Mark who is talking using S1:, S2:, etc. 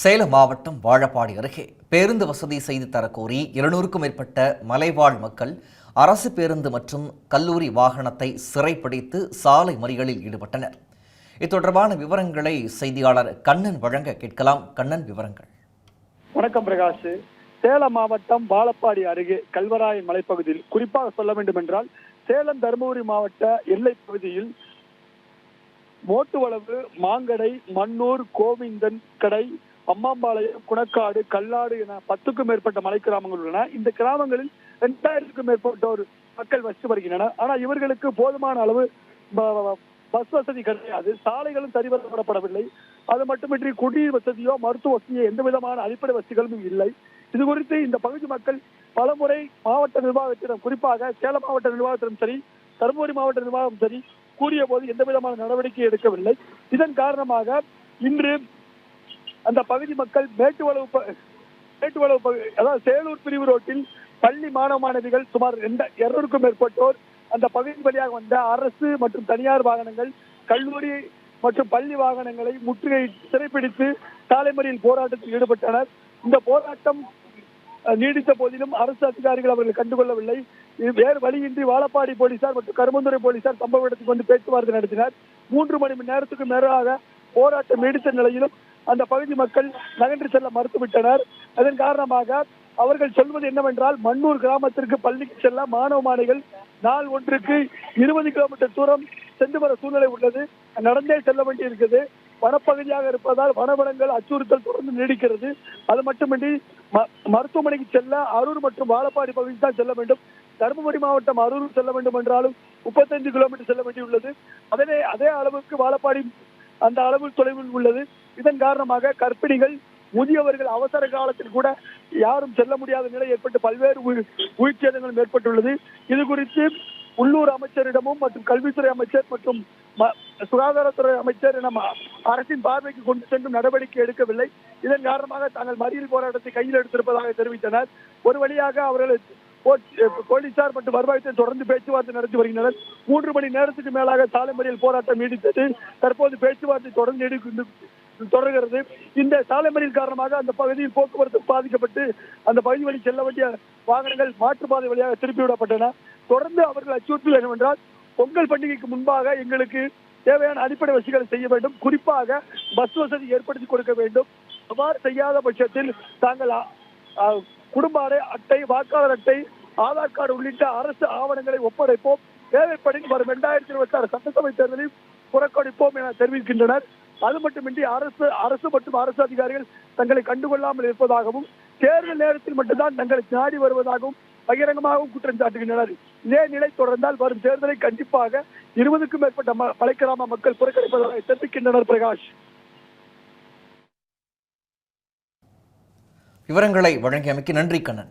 S1: சேலம் மாவட்டம் வாழப்பாடி அருகே பேருந்து வசதி செய்து தரக்கோரி இருநூறுக்கும் மேற்பட்ட மலைவாழ் மக்கள் அரசு பேருந்து மற்றும் கல்லூரி வாகனத்தை சிறைப்பிடித்து சாலை மறியலில் ஈடுபட்டனர். இது தொடர்பான விவரங்களை செய்தியாளர் கண்ணன் வழங்க கேட்கலாம். கண்ணன் விவரங்கள்.
S2: வணக்கம் பிரகாஷ். சேலம் மாவட்டம் வாழப்பாடி அருகே கல்வராயன் மலைப்பகுதியில் குறிப்பாக சொல்ல வேண்டும் என்றால் சேலம் தருமபுரி மாவட்ட எல்லை பகுதியில் மோட்டுவளவு மாங்கடை மன்னூர் கோவிந்தன் கடை அம்மாம்பாளையம் குணக்காடு கல்லாடு என பத்துக்கும் மேற்பட்ட மலை கிராமங்கள் உள்ளன. இந்த கிராமங்களில் இரண்டாயிரத்துக்கும் மேற்பட்டோர் மக்கள் வசித்து வருகின்றனர் ஆனால் இவர்களுக்கு போதுமான அளவு பஸ் வசதி கிடையாது. சாலைகளும் சரிவரப்படப்படவில்லை. அது மட்டுமின்றி குடிநீர் வசதியோ மருத்துவ வசதியோ எந்த விதமான அடிப்படை வசதிகளும் இல்லை. இது குறித்து இந்த பகுதி மக்கள் பலமுறை மாவட்ட நிர்வாகத்திடம் குறிப்பாக சேலம் மாவட்ட நிர்வாகத்திடம் சரி தருமபுரி மாவட்ட நிர்வாகம் சரி கூறிய போது எந்த விதமான நடவடிக்கை எடுக்கவில்லை. இதன் காரணமாக இன்று அந்த பகுதி மக்கள் மேட்டுவளவு மேட்டுவளவு பகுதி அதாவது சேலூர் பிரிவு ரோட்டில் பள்ளி மாணவ மாணவிகள் சுமார் இருநூறுக்கும் மேற்பட்டோர் அந்த பகுதி வழியாக வந்த அரசு மற்றும் தனியார் வாகனங்கள் கல்லூரி மற்றும் பள்ளி வாகனங்களை முற்றுகை சிறைப்பிடித்து சாலை மறியல் போராட்டத்தில் ஈடுபட்டனர். இந்த போராட்டம் நீடித்த போதிலும் அரசு அதிகாரிகள் அவர்கள் கண்டுகொள்ளவில்லை. இது வேறு வழியின்றி வாழப்பாடி போலீசார் மற்றும் கருமந்துறை போலீசார் சம்பவ இடத்துக்கு வந்து பேச்சுவார்த்தை நடத்தினர். மூன்று மணி நேரத்துக்கு மேலாக போராட்டம் நீடித்த நிலையிலும் அந்த பகுதி மக்கள் நகன்று செல்ல மறுத்துவிட்டனர். அதன் காரணமாக அவர்கள் சொல்வது என்னவென்றால் மண்ணூர் கிராமத்திற்கு பள்ளிக்கு செல்ல மாணவ மாணவிகள் நாள் ஒன்றுக்கு இருபது கிலோமீட்டர் தூரம் சென்று வர சூழ்நிலை உள்ளது. நடந்தே செல்ல வேண்டியிருக்குது வனப்பகுதியாக இருப்பதால் வனவளங்கள் அச்சுறுத்தல் தொடர்ந்து நீடிக்கிறது. அது மட்டுமின்றி ம- மருத்துவமனைக்கு செல்ல அரூர் மற்றும் வாழப்பாடி பகுதிக்கு தான் செல்ல வேண்டும். தருமபுரி மாவட்டம் அரூர் செல்ல வேண்டும் என்றாலும் முப்பத்தைந்து கிலோமீட்டர் செல்ல வேண்டியுள்ளது. அதே அதே அளவுக்கு வாழப்பாடி அந்த அளவு தொலைவில் உள்ளது. இதன் காரணமாக கர்ப்பிணிகள் முதியவர்கள் அவசர காலத்தில் கூட யாரும் செல்ல முடியாத நிலை ஏற்பட்டு பல்வேறு உயிர்- உயிர்ச்சேதங்களும் ஏற்பட்டுள்ளது. இது குறித்து உள்ளூர் அமைச்சரிடமும் மற்றும் கல்வித்துறை அமைச்சர் மற்றும் ம- சுகாதாரத்துறை அமைச்சர் என அரசின் பார்வைக்கு கொண்டு சென்றும் நடவடிக்கை எடுக்கவில்லை. இதன் காரணமாக தாங்கள் மறியல் போராட்டத்தை கையில் எடுத்திருப்பதாக தெரிவித்தனர். ஒரு வழியாக அவர்கள் போலீசார் மற்றும் வருவாய்த்துறை தொடர்ந்து பேச்சுவார்த்தை நடத்தி வருகின்றனர். மூன்று மணி நேரத்துக்கு மேலாக சாலை மறியல் போராட்டம் நீடித்தது. தற்போது பேச்சுவார்த்தை தொடர்ந்து நீடிக்கின்ற- தொடர்கிறது. இந்த சாலை மறியல் காரணமாக அந்த பகுதியில் போக்குவரத்து பாதிக்கப்பட்டு அந்த பகுதி வழி செல்ல வேண்டிய வாகனங்கள் மாற்றுப்பாதை வழியாக திருப்பிவிடப்பட்டன. தொடர்ந்து அவர்கள் அச்சுறுத்தல் என்னவென்றால் பொங்கல் பண்டிகைக்கு முன்பாக எங்களுக்கு தேவையான அடிப்படை வசதிகளை செய்ய வேண்டும். குறிப்பாக பஸ் வசதி ஏற்படுத்தி கொடுக்க வேண்டும். அவ்வாறு செய்யாத பட்சத்தில் தாங்கள் குடும்ப அடை அட்டை வாக்காளர் அட்டை ஆதார் கார்டு உள்ளிட்ட அரசு ஆவணங்களை ஒப்படைப்போம். தேவைப்படின் வரும் இரண்டாயிரத்தி இருபத்தி ஆறு சட்டசபை தேர்தலில் புறக்கணிப்போம் என தெரிவிக்கின்றனர். அது மட்டுமின்றி அரசு அரசு மற்றும் அரசு அதிகாரிகள் தங்களை கண்டுகொள்ளாமல் இருப்பதாகவும் தேர்தல் நேரத்தில் மட்டும்தான் தங்களை நாடி வருவதாகவும் பகிரங்கமாகவும் குற்றம் சாட்டுகின்றனர். இதே நிலை தொடர்ந்தால் வரும் தேர்தலை கண்டிப்பாக இருபதுக்கும் மேற்பட்ட மலை மலைக்கிராம மக்கள் புறக்கணிப்பதாக தெரிவிக்கின்றனர் பிரகாஷ்.
S1: விவரங்களை வழங்கியமைக்கு நன்றி கண்ணன்.